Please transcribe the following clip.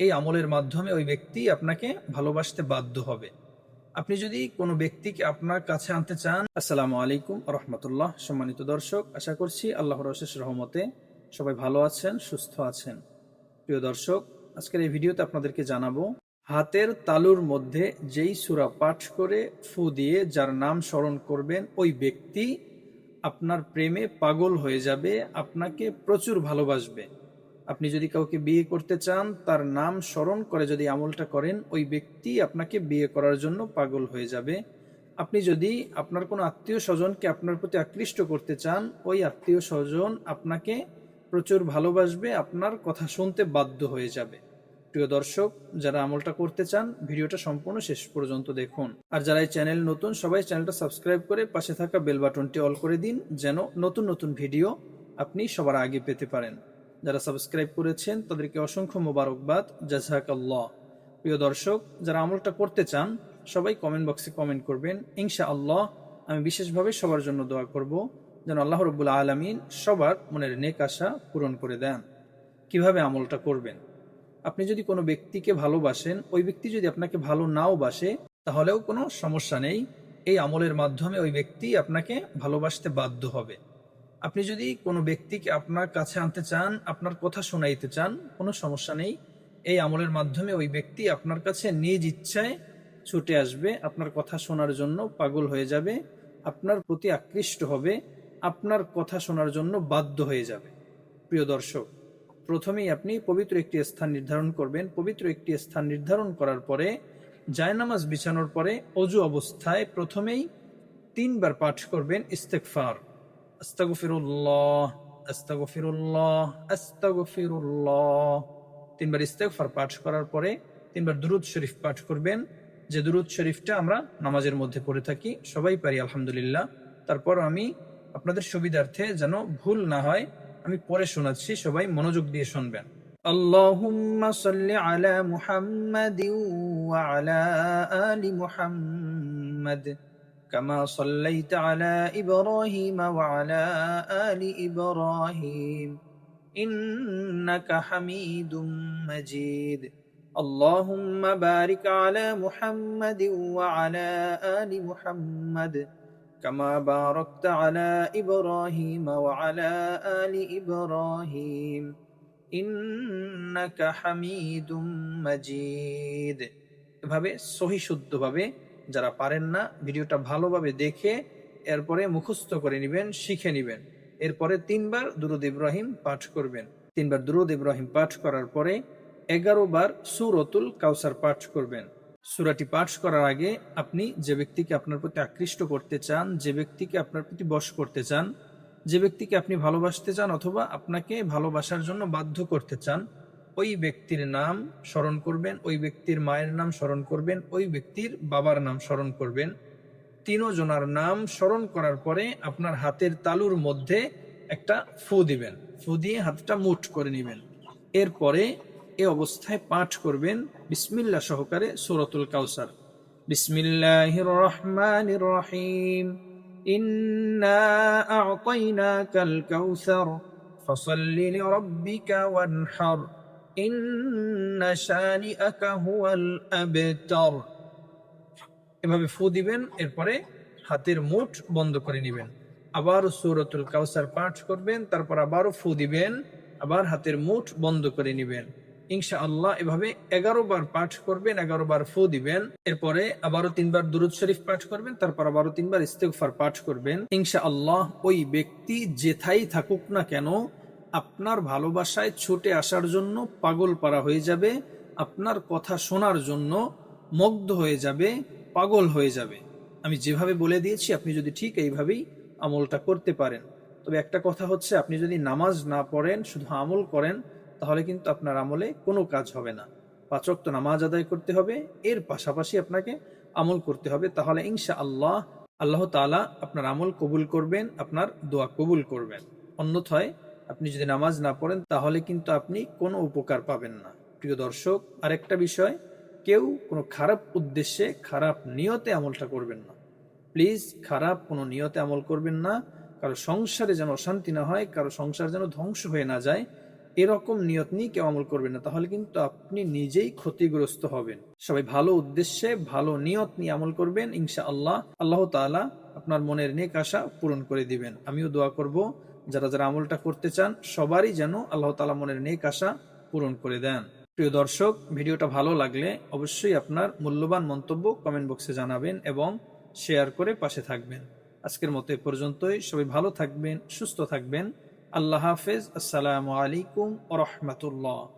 এই আমলের মাধ্যমে ওই ব্যক্তি আপনাকে ভালোবাসতে বাধ্য হবে। আপনি যদি কোনো ব্যক্তিকে আপনার কাছে আনতে চান, আসসালামু আলাইকুম রহমতুল্লাহ। সম্মানিত দর্শক, আশা করছি আল্লাহর অশেষ রহমতে সবাই ভালো আছেন, সুস্থ আছেন। প্রিয় দর্শক, আজকের এই ভিডিওতে আপনাদেরকে জানাব, হাতের তালুর মধ্যে যেই সুরা পাঠ করে ফু দিয়ে যার নাম স্মরণ করবেন, ওই ব্যক্তি আপনার প্রেমে পাগল হয়ে যাবে, আপনাকে প্রচুর ভালোবাসবে। আপনি যদি কাউকে বিয়ে করতে চান, তার নাম স্মরণ করে যদি আমলটা করেন, ওই ব্যক্তি আপনাকে বিয়ে করার জন্য পাগল হয়ে যাবে। আপনি যদি আপনার কোনো আত্মীয় স্বজনকে আপনার প্রতি আকৃষ্ট করতে চান, ওই আত্মীয় স্বজন আপনাকে প্রচুর ভালোবাসবে, আপনার কথা শুনতে বাধ্য হয়ে যাবে। প্রিয় দর্শক, যারা আমলটা করতে চান, ভিডিওটা সম্পূর্ণ শেষ পর্যন্ত দেখুন। আর যারা এই চ্যানেল নতুন, সবাই চ্যানেলটা সাবস্ক্রাইব করে পাশে থাকা বেল বাটনটি অল করে দিন, যেন নতুন নতুন ভিডিও আপনি সবার আগে পেতে পারেন। যারা সাবস্ক্রাইব করেছেন, তাদেরকে অসংখ্য মোবারকবাদ। জাজাক আল্লাহ প্রিয় দর্শক, যারা আমলটা করতে চান, সবাই কমেন্ট বক্সে কমেন্ট করবেন। ইনশা আল্লাহ আমি বিশেষভাবে সবার জন্য দোয়া করব, যেন আল্লাহ রব্বুল আলমিন সবার মনের নেক আশা পূরণ করে দেন। কীভাবে আমলটা করবেন? আপনি যদি কোনো ব্যক্তিকে ভালোবাসেন, ওই ব্যক্তি যদি আপনাকে ভালো নাও বাসে, তাহলেও কোনো সমস্যা নেই। এই আমলের মাধ্যমে ওই ব্যক্তি আপনাকে ভালোবাসতে বাধ্য হবে। আপনি যদি কোনো ব্যক্তিকে আপনার কাছে আনতে চান, আপনার কথা শোনাইতে চান, কোনো সমস্যা নেই। এই আমলের মাধ্যমে ওই ব্যক্তি আপনার কাছে নিজ ইচ্ছায় ছুটে আসবে, আপনার কথা শোনার জন্য পাগল হয়ে যাবে, আপনার প্রতি আকৃষ্ট হবে, আপনার কথা শোনার জন্য বাধ্য হয়ে যাবে। প্রিয় দর্শক, প্রথমেই আপনি পবিত্র একটি স্থান নির্ধারণ করবেন। পবিত্র একটি স্থান নির্ধারণ করার পরে, জায়নামাজ বিছানোর পরে অজু অবস্থায় প্রথমেই তিনবার পাঠ করবেন ইস্তেকফার আস্তাগফিরুল্লাহ আস্তাগফিরুল্লাহ আস্তাগফিরুল্লাহ তিনবার ইস্তেকফার পাঠ করার পরে তিনবার দুরুদ শরীফ পাঠ করবেন যে দুরুদ শরীফটা আমরা নামাজের মধ্যে পড়ে থাকি সবাই পারি আলহামদুলিল্লাহ তারপর আমি আপনাদের সুবিধার্থে যেন ভুল না হয় আমি পরে শোনাচ্ছি সবাই মনোযোগ দিয়ে শুনবেন اللهم صل على محمد وعلى آل محمد كما صليت على إبراهيم وعلى آل إبراهيم إنك حميد مجيد اللهم بارك على محمد وعلى آل محمد كما باركت على إبراهيم وعلى آل إبراهيم إنك حميد مجيد এভাবে সহি শুদ্ধভাবে যারা পারেন না, ভিডিওটা ভালোভাবে দেখে এরপরে মুখস্থ করে নেবেন, শিখে নেবেন। এরপরে তিনবার দুরুদ ইব্রাহিম পাঠ করবেন। তিনবার দুরুদ ইব্রাহিম পাঠ করার পরে এগারো বার সুরতুল কাউসার পাঠ করবেন। সুরাটি পাঠ করার আগে আপনি যে ব্যক্তিকে আপনার প্রতি আকৃষ্ট করতে চান, যে ব্যক্তিকে আপনার প্রতি বশ করতে চান, যে ব্যক্তিকে আপনি ভালোবাসতে চান অথবা আপনাকে ভালোবাসার জন্য বাধ্য করতে চান ওই ব্যক্তির নাম স্মরণ করবেন, ওই ব্যক্তির মায়ের নাম স্মরণ করবেন, ওই ব্যক্তির বাবার নাম স্মরণ করবেন। তিনজনার নাম স্মরণ করার পরে আপনার হাতের তালুর মধ্যে একটা ফু দিবেন। ফু দিয়ে হাতটা মুঠ করে নেবেন। এরপরে এ অবস্থায় পাঠ করবেন বিসমিল্লা সহকারে সুরতুল কাউসার বিসমিল্লাহ রহমান রহিম ইন্না আ'তাইনাকাল কাউসার ফসল্লি লিরাব্বিকা ওয়ানহার। এভাবে ফু দিবেন, এরপরে হাতের মুঠ বন্ধ করে নেবেন। আবার সূরাতুল কাউসার পাঠ করবেন, তারপর আবারও ফু দিবেন, আবার হাতের মুঠ বন্ধ করে নেবেন। ইনশা আল্লাহ এভাবে এগারো বার পাঠ করবেন, এগারো বার ফু দিবেন, এরপরে আবারও তিনবার দুরুদ শরীফ পাঠ করবেন, তারপর আবারও তিনবার ইস্তেগফার পাঠ করবেন। ইনশা আল্লাহ ওই ব্যক্তি যেথাই থাকুক না কেন আপনার ভালোবাসায় ছুটে আসার জন্য পাগল পারা হয়ে যাবে, আপনার কথা শোনার জন্য মুগ্ধ হয়ে যাবে, পাগল হয়ে যাবে। আমি যেভাবে বলে দিয়েছি, আপনি যদি ঠিক এইভাবেই আমলটা করতে পারেন। তবে একটা কথা হচ্ছে, আপনি যদি নামাজ না পড়েন, শুধু আমল করেন, তাহলে কিন্তু আপনার আমলে কোনো কাজ হবে না। পাচক তো নামাজ আদায় করতে হবে, এর পাশাপাশি আপনাকে আমল করতে হবে। তাহলে ইনশা আল্লাহ আল্লাহ তালা আপনার আমল কবুল করবেন, আপনার দোয়া কবুল করবেন। অন্যথায় আপনি যদি নামাজ না পড়েন, তাহলে কিন্তু আপনি কোনো উপকার পাবেন না। প্রিয় দর্শক, আরেকটা বিষয়, কেউ কোনো খারাপ উদ্দেশ্যে খারাপ নিয়তে আমলটা করবেন না। প্লিজ, খারাপ কোনো নিয়তে আমল করবেন না। কারও সংসারে যেন অশান্তি না হয়, কারও সংসার যেন ধ্বংস হয়ে না যায়, এরকম নিয়ত নিয়ে কেউ আমল করবেন না। তাহলে কিন্তু আপনি নিজেই ক্ষতিগ্রস্ত হবেন। সবাই ভালো উদ্দেশ্যে ভালো নিয়ত নিয়ে আমল করবেন ইনশা আল্লাহ আল্লাহ তাআলা আপনার মনের নেক আশা পূরণ করে দিবেন। আমিও দোয়া করব। যারা যারা আমলটা করতে চান, সবারই যেন আল্লাহ তালা মনের নেক আশা পূরণ করে দেন। প্রিয় দর্শক, ভিডিওটা ভালো লাগলে অবশ্যই আপনার মূল্যবান মন্তব্য কমেন্ট বক্সে জানাবেন এবং শেয়ার করে পাশে থাকবেন। আজকের মতো এ পর্যন্তই। সবাই ভালো থাকবেন, সুস্থ থাকবেন। আল্লাহ হাফেজ। আসসালামু আলাইকুম রহমতুল্লাহ।